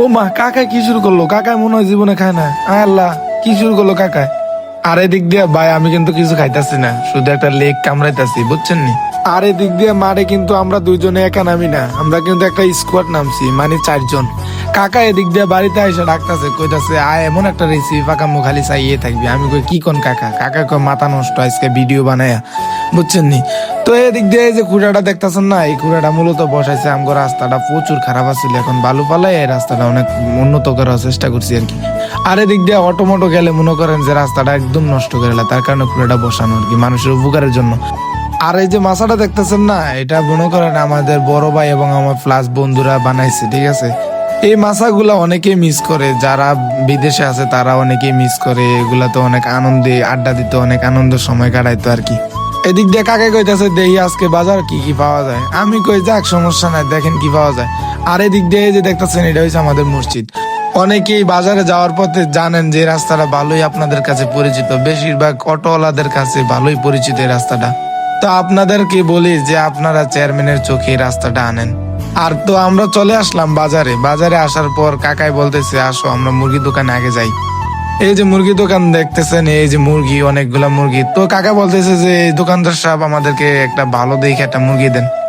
ও মা কাকায় কি শুরু করল? কাকায় মনে হয় জীবনে খায় না। আয় আল্লাহ, কি শুরু করল কাকায় আর এদিক দিয়ে ভাই, আমি কিন্তু কিছু খাইতাছি না, শুধু একটা লেগ কামড়াইতাছি, বুঝছেন নি? আর এদিক দিয়ে মারে কিন্তু আমরা দুইজনে একা নামি না, আমরা কিন্তু একটা স্কোয়াড নামছি মানে চারজন। কাকা এদিক দিয়ে বাড়িতে এসে ডাকতেছে, কইতাছে, আয়, এমন একটা রেসিপি পাকা মুখ খালি চাইয়ে থাকবি। আমি কই, কি কোন কাকা? কাকা কই মাথা নষ্ট, আজকে ভিডিও বানায়া। বুঝছেন নি? তো এদিক দিয়ে এই যে কুড়াটা দেখতেছেন না, এই কুড়াটা মূলত বসাইছে, আমগো রাস্তাটা প্রচুর খারাপ আছিল। এখন বালু পালাই এই রাস্তাটা অনেক উন্নত করার চেষ্টা করছি আর কি। আর এদিক দিয়ে অটোমোটো গেলে মনে করেন যে রাস্তাটা একদম নষ্ট করে তার কারণে কুড়াটা বসানো আর কি, মানুষের উপকারের জন্য। আর এই যে মাছাটা দেখতেছেন না, এটা মনে করেন আমাদের বড় ভাই এবং আমার প্লাস বন্ধুরা বানাইছে, ঠিক আছে? এই মাছাগুলা অনেকেই মিস করে। যারা বিদেশে আছে, তারা অনেকেই মিস করে। এগুলা তো অনেক আনন্দে, আড্ডা দিতে অনেক আনন্দ সময় কাটাইতো আর কি। এদিক দিয়ে কাকে কইতাছে দেখি আজকে বাজার কি কি পাওয়া যায়? আমি কই, যাক, সমস্যা নাই, দেখেন কি পাওয়া যায়। আর এদিক দিয়ে যে দেখতেছেন, এটা হচ্ছে আমাদের মসজিদ। অনেকেই বাজারে যাওয়ার পথে জানেন যে রাস্তাটা ভালোই আপনাদের কাছে পরিচিত। বেশিরভাগ অটোওয়ালাদের কাছে ভালোই পরিচিত এই রাস্তাটা। তো আপনাদেরকে বলি যে, আপনারা চেয়ারম্যানের চোখে এই রাস্তাটা আনেন। আর তো আমরা চলে আসলাম বাজারে। বাজারে আসার পর কাকাই বলতেছে, আসো, আমরা মুরগি দোকানে আগে যাই। এই যে মুরগি দোকান দেখতেছেন, এই যে মুরগি, অনেকগুলা মুরগি। তো কাকা বলতেছে যে, এই দোকানদার সাহেব আমাদেরকে একটা ভালো দেখে একটা মুরগি দেন।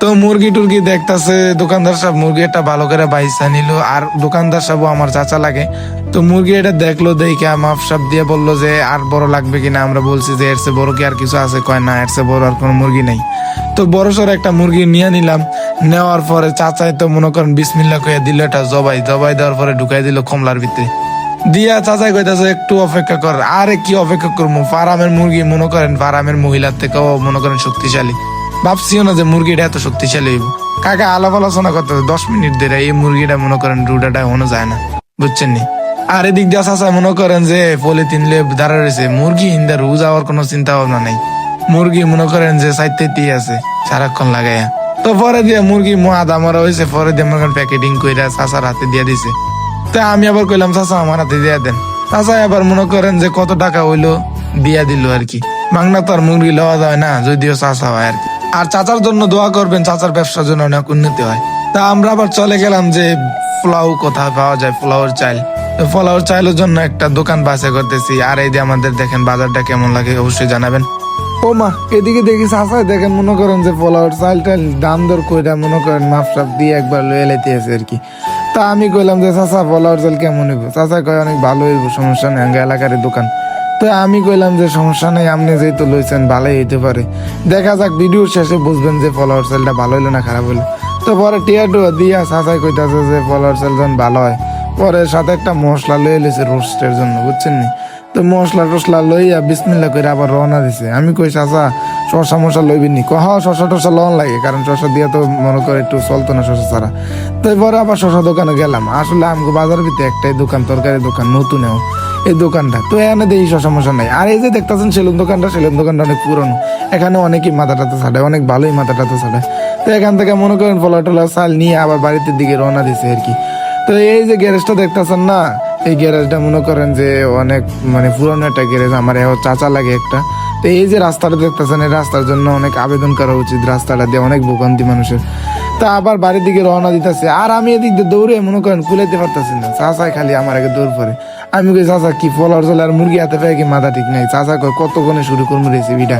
তো মুরগি টুরগি দেখতাছে, দোকানদার সাহেব মুরগি একটা ভালো করে বাইসা নিল, আর দোকানদার সাহেব আমার চাচা লাগে। তো মুরগি এটা দেখল, দেখে মাপ সাপ দিয়ে বলল যে, আর বড় লাগবে কিনা? আমরা বলছি যে, এর বড় কি আর কিছু আছে? কয়, না, এর বড় আর কোনো মুরগি নেই। তো বড় সড়ো একটা মুরগি নিয়ে নিলাম, নেওয়ার পরে চাচাই তো মনে করেন বিসমিল্লা কইয়া দিল, এটা জবাই জবাই দেওয়ার পরে ঢুকাই দিল কমলার ভিতরে। দিয়া চাচাই কইতাছে, একটু অপেক্ষা কর। আরে কি অপেক্ষা করব ফারামের মুরগি, মনে করেন ফারামের মহিলার থেকেও মনে করেন শক্তিশালী। ভাবছিও না যে মুরগিটা এত শক্তিশালী হইব। কাকা আলাপ আলোচনা করতে দশ মিনিট ধরে এই মুরগিটা মনে করেন রুটাটা হনো যায় না, বুঝছেন নি? আর এদিক দিয়ে চাচা মনে করেন যে পলিথিন লে দাঁড়া রয়েছে, মুরগি ইন্দা রু যাওয়ার কোনো চিন্তা ভাবনা নাই। মুরগি মনে করেন যে সাইতে আছে, সারাক্ষণ লাগাইয়া। তো পরে দিয়ে মুরগি আদা মরা হয়েছে পরে দিয়ে মনে করেন প্যাকেটিং কইরা চাচার হাতে দিয়ে দিছে। তো আমি আবার কইলাম, চাচা, আমার হাতে দিয়ে দেন। চাচা আবার মনে করেন যে কত টাকা হইল, দিয়া দিল আর কি। মাংনা তো আর মুরগি লওয়া যায় না, যদিও চাচা হয় আর কি। আর চাচার জন্য দোয়া করবেন, চাচার ব্যবসার জন্য অনেক উন্নতি হয়। তা আমরা আবার চলে গেলাম যে পোলাও কোথায় পাওয়া যায়, পোলাওর তো পোলাওর চাইলের জন্য একটা দোকান বাছাই করতেছি। আর এই যে আমাদের দেখেন বাজারটা কেমন লাগে অবশ্যই জানাবেন। ও মা, এদিকে দেখি চাচাই দেখেন মনে করেন যে পোলাওর চাল টাল দাম দর কইরা মনে করেন মাপ সাপ দিয়ে একবার লয়ে লাইতে আছে আর কি। তা আমি কইলাম যে চাচা, পোলাওর চাল কেমন হইব? চাচা কয়, অনেক ভালো হইব, সমস্যা নেই এলাকার দোকান। তো আমি কইলাম যে সমস্যা নেই, আপনি যেহেতু লইছেন, ভালোই হইতে পারে। দেখা যাক ভিডিও শেষে বুঝবেন যে ফলোয়ার সেলটা ভালো হইল না খারাপ হইল। তো পরে টিয়া টুয়া দিয়া সাঁচাই কইতাছে যে ফলোয়ার সেল যখন ভালো হয়। পরে সাথে একটা মশলা লয়ে লেছে রোস্টের জন্য, বুঝছেন নি? তো মশলা টসলা লইয়া বিসমিল্লা করে আবার রওনা দিছে। আমি কই, চাচা শশা মশা লইবি নি কহ, শশা টসা লন লাগে, কারণ শশা দিয়ে তো মনে করে একটু চলতো না শশা ছাড়া। তো এবারে আবার শশা দোকানে গেলাম। আসলে আমগো বাজার ভিতরে একটাই দোকান তরকারি দোকান নতুনেও এই দোকানটা, তো এখানে দেখি শশা মশা নাই। আর এই যে দেখতেছেন সেলুন দোকানটা সেলুন দোকানটা অনেক পুরনো। এখানে অনেকেই মাথা টাথা ছাড়ায় অনেক ভালোই মাথা টাথা ছাড়ায় তো এখান থেকে মনে করেন ফলা টলা চাল নিয়ে আবার বাড়িতে দিকে রওনা দিছে আর কি। তো এই যে গ্যারেজটা দেখতেছেন না, এই গ্যারেজটা মনে করেন যে অনেক মানে পুরনো একটা গ্যারেজ, আমার এও চাচা লাগে একটা। তো এই যে রাস্তাটা দেখতেছেন, এই রাস্তার জন্য অনেক আবেদন করা উচিত, রাস্তাটা দিয়ে অনেক ভোগান্তি মানুষের। তা আবার বাড়ির দিকে রওনা দিতেছে, আর আমি এদিক দিয়ে দৌড়ে, মনে করেন, কুলাইতে পারতেছি না। চাচাই খালি আমার আগে দৌড় পরে আমি কই, চাচা, কি ফলার চলে আর মুরগি হাতে পেয়ে কি মাথা ঠিক নাই? চাচা কয়, কতক্ষণে শুরু করব রেসিপিটা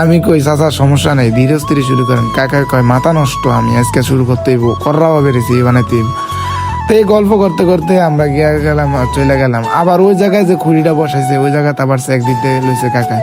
আমি কই, চাচা, সমস্যা নাই ধীরে স্থিরে শুরু করেন। কাকা কয়, মাথা নষ্ট, আমি আজকে শুরু করতে হইব কররা হবে রেসিপি বানাইতে তো এই গল্প করতে করতে আমরা গিয়ে গেলাম চলে গেলাম। আবার ওই জায়গায় যে খুঁড়িটা বসাইছে, ওই জায়গাতে আবার সেক দিতে লইছে কাকা।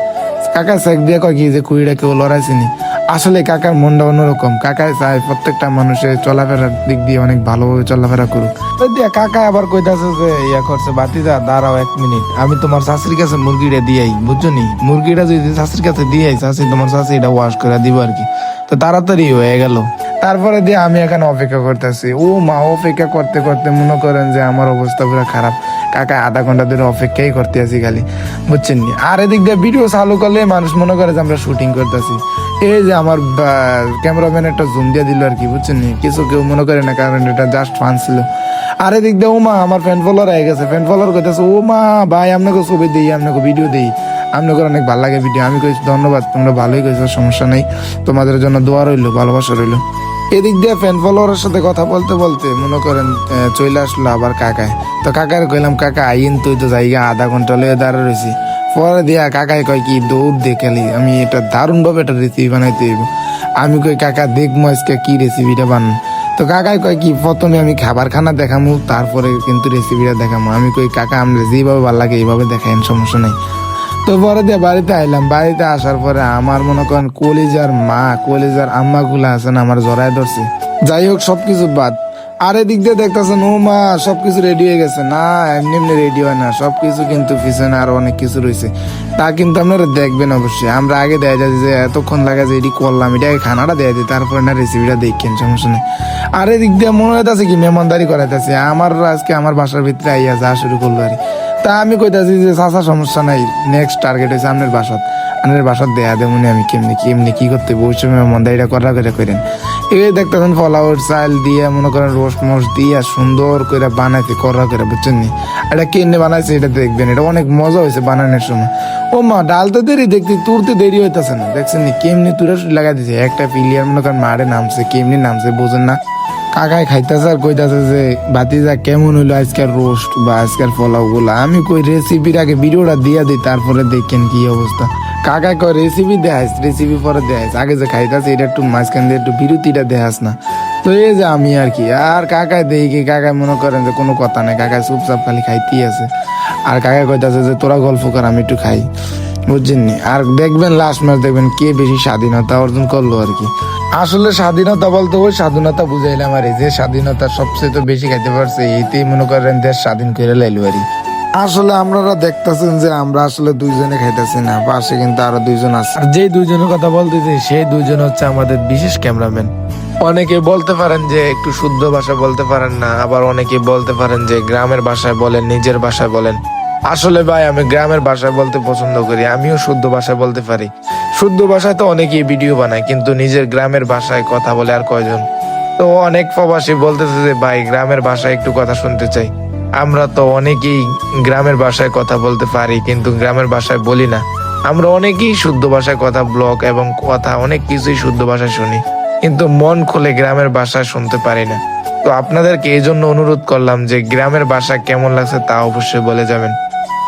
কাকা সেক দিয়ে কয় কি যে কুড়িটা কেউ লড়াইছিনি? আসলে কাকার মনটা অন্যরকম। কাকায় চায় প্রত্যেকটা মানুষের চলাফেরার দিক দিয়ে অনেক ভালোভাবে চলাফেরা করুক। দিয়া কাকা আবার কইতাছে যে, ইয়া করছে, বাতিদা, দাঁড়াও এক মিনিট। আমি তোমার শাশুড়ির কাছে মুরগিটা দিয়াই বুঝছ নি মুরগিটা যদি শাশুড়ির কাছে দিয়াই, শাশুড়ি তোমার শাশুড়ি এটা ওয়াশ করে দিব আর কি তো তাড়াতাড়ি হয়ে গেল। তারপরে দিয়ে আমি এখানে অপেক্ষা করতেছি। ও মা, অপেক্ষা করতে করতে মনে করেন যে আমার অবস্থা পুরো খারাপ। কাকা আধা ঘণ্টা ধরে অপেক্ষাই করতে আছি খালি, বুঝছেন নি? আর এদিক দিয়ে ভিডিও চালু করলে মানুষ মনে করে যে আমরা শুটিং করতেছি। এই যে আমার ক্যামেরাম্যান একটা জুম দিয়ে দিল আর কি, বুঝছেন নি? কিছু কেউ মনে করে না, কারণ এটা জাস্ট ফান ছিল। আর এদিক দিয়ে, ও মা, আমার ফ্যান ফলোয়ার হয়ে গেছে। ফ্যান ফলোয়ার করতেছে, ও মা, ভাই, আপনাকে ছবি দিই, আপনাকে ভিডিও দিই। আপনাকে অনেক ভালো লাগে ভিডিও আমি কইছি, ধন্যবাদ, তোমরা ভালোই কইছো, সমস্যা নেই। তোমাদের জন্য দোয়া রইল, ভালোবাসা রইল। এদিক দিয়ে ফ্যান ফলোয়ারের সাথে কথা বলতে বলতে মনে করেন চলে আসলো আবার কাকায়। তো কাকার কইলাম, কাকা, আইন তুই তো জায়গা আধা ঘণ্টা লয়ে দাঁড়া রয়েছি পরে দিয়া কাকায় কয়, কি দৌড় দেখালি আমি এটা দারুণভাবে একটা রেসিপি বানাইতে হইব। আমি কই, কাকা দেখব আজকে কি রেসিপিটা বানান তো কাকাই কয়, কি, প্রথমে আমি খাবার খানা দেখামু, তারপরে কিন্তু রেসিপিটা দেখামু। আমি কই, কাকা আমরা যেভাবে ভালো লাগে, এইভাবে দেখাইন, সমস্যা নেই। তো পরে দিয়ে বাড়িতে আইলাম। বাড়িতে আসার পরে আমার মনে করেন কলিজার মা, কলিজার আম্মা গুলা আছেন আমার জড়ায় ধরছে। যাই হোক, সবকিছু বাদ। আর এদিক দিয়ে দেখতেছেন, ও মা, সবকিছু রেডি হয়ে গেছে। না, এমনি এমনি রেডি হয় না। সবকিছু কিন্তু পিছনে আরও অনেক কিছু রয়েছে। তা কিন্তু আপনারা দেখবেন অবশ্যই। আমরা আগে দেয়া যায় যে, এতক্ষণ লাগে যে এটি করলাম, এটা খানাটা দেয়া দিই তারপরে না রেসিপিটা দেখেন সমস্যা নেই। আর এদিক দিয়ে মনে হইতাছে কি, মেহমানদারি করাইতেছে। আমার আজকে আমার বাসার ভিতরে আইয়া যা শুরু করল আর। তা আমি কইতাছি যে, চাচা, সমস্যা নাই। নেক্সট টার্গেট হয়েছে আপনার বাসাত। আপনার বাসাত দেয়া দেবনি আমি কেমনি কেমনি কি করতে বসে মেহমানদারিটা করা করে করেন এই দেখতেছেন ফলাওয়ার চাল দিয়ে, মনে করেন রোস্ট মোস্ট দিয়ে সুন্দর করে বানাইছে করা করে বুঝছেন নি? এটা কেনে বানাইছে এটা দেখবেন, এটা অনেক মজা হয়েছে বানানোর সময়। ও মা, ডাল তো দেরি দেখতে, তুরতে দেরি হইতাছে না। দেখছেন নি, কেমনি তুরা লাগাই দিছে। একটা পিলিয়ার মনে করেন মারে নামছে, কেমনি নামছে, বোঝেন না। কাকায় খাইতেছে আর কইতাছে যে বাতিজা কেমন হইল আজকের রোস্ট বা আজকের পোলাও গুলা আমি কই রেসিপির আগে ভিডিওটা দিয়ে দিই, তারপরে দেখেন কি অবস্থা। কাকায় কয় রেসিপি দেখাইস রেসিপি পরে দেখাইস। আগে যে খাইতাছে, এটা একটু মাঝখান দিয়ে একটু বিরতিটা দেখাস না। তো এই যে আমি আর কি, আর কাকায় দেখি কি কাকায় মনে করেন যে কোনো কথা নাই কাকায় চুপচাপ খালি খাইতেই আছে। আর কাকায় কইতাছে যে, তোরা গল্প কর, আমি একটু খাই। বুঝছেন? আর দেখবেন লাস্ট ম্যাচ দেখবেন কে বেশি স্বাধীনতা অর্জন করল আর কি। আসলে স্বাধীনতা বলতে ওই স্বাধীনতা বুঝাইলাম আর এই যে স্বাধীনতা সবচেয়ে তো বেশি খাইতে পারছে এইতেই মনে করেন দেশ স্বাধীন করে লাইলো আর। আসলে আপনারা দেখতেছেন যে আমরা আসলে দুইজনে খাইতেছি না পাশে কিন্তু আরও দুইজন আছে। আর যে দুইজনের কথা বলতেছি সেই দুইজন হচ্ছে আমাদের বিশেষ ক্যামেরাম্যান। অনেকে বলতে পারেন যে একটু শুদ্ধ ভাষা বলতে পারেন না আবার অনেকে বলতে পারেন যে গ্রামের ভাষায় বলেন নিজের ভাষায় বলেন। আসলে ভাই আমি গ্রামের ভাষায় বলতে পছন্দ করি আমিও শুদ্ধ ভাষায় বলতে পারি। শুদ্ধ ভাষায় তো অনেকেই ভিডিও বানায়, কিন্তু নিজের গ্রামের ভাষায় কথা বলে আর কয়জন? তো অনেক প্রবাসী বলতেছে যে, ভাই, গ্রামের ভাষায় একটু কথা শুনতে চাই। আমরা তো অনেকেই গ্রামের ভাষায় কথা বলতে পারি, কিন্তু গ্রামের ভাষায় বলি না। আমরা অনেকেই শুদ্ধ ভাষায় কথা ব্লগ এবং কথা, অনেক কিছুই শুদ্ধ ভাষায় শুনি, কিন্তু মন খুলে গ্রামের ভাষা শুনতে পারি না। তো আপনাদেরকে এই জন্য অনুরোধ করলাম যে, গ্রামের ভাষা কেমন লাগছে তা অবশ্যই বলে যাবেন।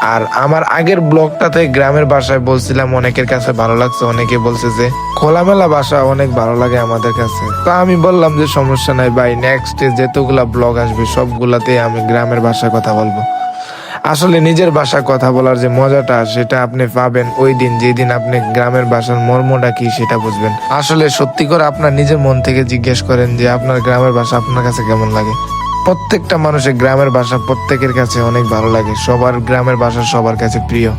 আর আমার আগের ব্লগটাতে গ্রামের বাসায় বলছিলাম, অনেকের কাছে ভালো লাগছে। অনেকে বলছে যে, খোলামেলা ভাষা অনেক ভালো লাগে আমাদের কাছে। তো আমি বললাম যে, সমস্যা নাই ভাই নেক্সট যেতগুলা ব্লগ আসবে, সবগুলাতে আমি গ্রামের ভাষায় কথা বলব। আসলে নিজের ভাষায় কথা বলার যে মজাটা, সেটা আপনি পাবেন ওই দিন, যেদিন আপনি গ্রামের ভাষার মর্মটা কি, সেটা বুঝবেন। আসলে সত্যি করে আপনার নিজের মন থেকে জিজ্ঞেস করেন যে, আপনার গ্রামের ভাষা আপনার কাছে কেমন লাগে? প্রত্যেকটা মানুষের গ্রামের ভাষা প্রত্যেকের কাছে অনেক ভালো লাগে। সবার গ্রামের ভাষা সবার কাছে প্রিয়।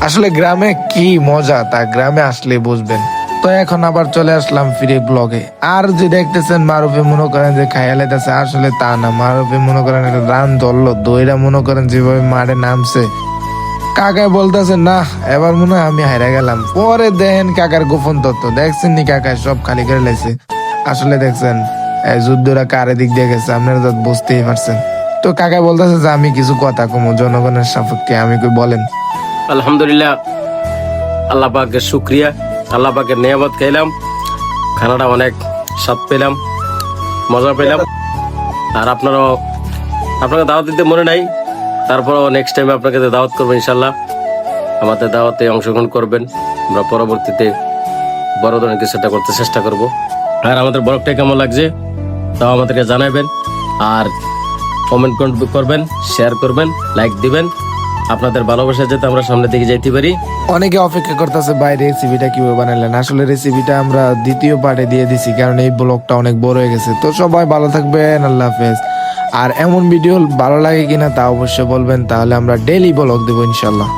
আসলে গ্রামে কি মজা তা গ্রামে আসলে বুঝবেন। তো এখন আবার চলে আসলাম ফিরে ব্লগে। আর যে দেখতেছেন মারুফে মনে করেন যে খাইয়ালাইতেছে আসলে তা না। মারুফে মনে করেন রান ধরলো, দইরা মনে করেন যেভাবে মাঠে নামছে। কাকায় বলতেছে, না, এবার মনে হয় আমি হারা গেলাম। পরে দেখেন কাকার গোপন তত্ত্ব। দেখছেন নি কাকায় সব খালি করে লাইছে। আসলে দেখছেন এই যুদ্ধরা কারে দিক দিয়ে গেছে? আপনারা তো বুঝতেই পারছেন। তো কাকায় বলতেছে যে আমি কিছু কথা কমু, জনগণের সাপেক্ষে, আমি কই বলেন। আলহামদুলিল্লাহ আল্লাহ পাকের শুক্রিয়া আল্লাহ পাকের নিয়ামত খাইলাম খানাটা অনেক স্বাদ পেলাম, মজা পেলাম। আর আপনারাও, আপনাকে দাওয়াত দিতে মনে নাই, তারপরেও নেক্সট টাইম আপনাকে দাওয়াত করব ইনশাল্লাহ আমাদের দাওয়াতে অংশগ্রহণ করবেন। আমরা পরবর্তীতে বড় ধরনের কিছুটা করতে চেষ্টা করব। আর আমাদের ব্লগটা কেমন লাগছে? তাও আমাদেরকে জানাবেন আর কমেন্ট করবেন শেয়ার করবেন লাইক দিবেন। আপনাদের ভালোবাসা যাতে আমরা সামনের দিকে যাইতে পারি। অনেকে অপেক্ষা করতেছে, ভাই রেসিপিটা কীভাবে বানালেন আসলে রেসিপিটা আমরা দ্বিতীয় পার্টে দিয়ে দিছি, কারণ এই ব্লগটা অনেক বড় হয়ে গেছে। তো সবাই ভালো থাকবেন, আল্লাহ হাফেজ। আর এমন ভিডিও ভালো লাগে কিনা তা অবশ্যই বলবেন, তাহলে আমরা ডেইলি ব্লগ দেবো ইনশাল্লাহ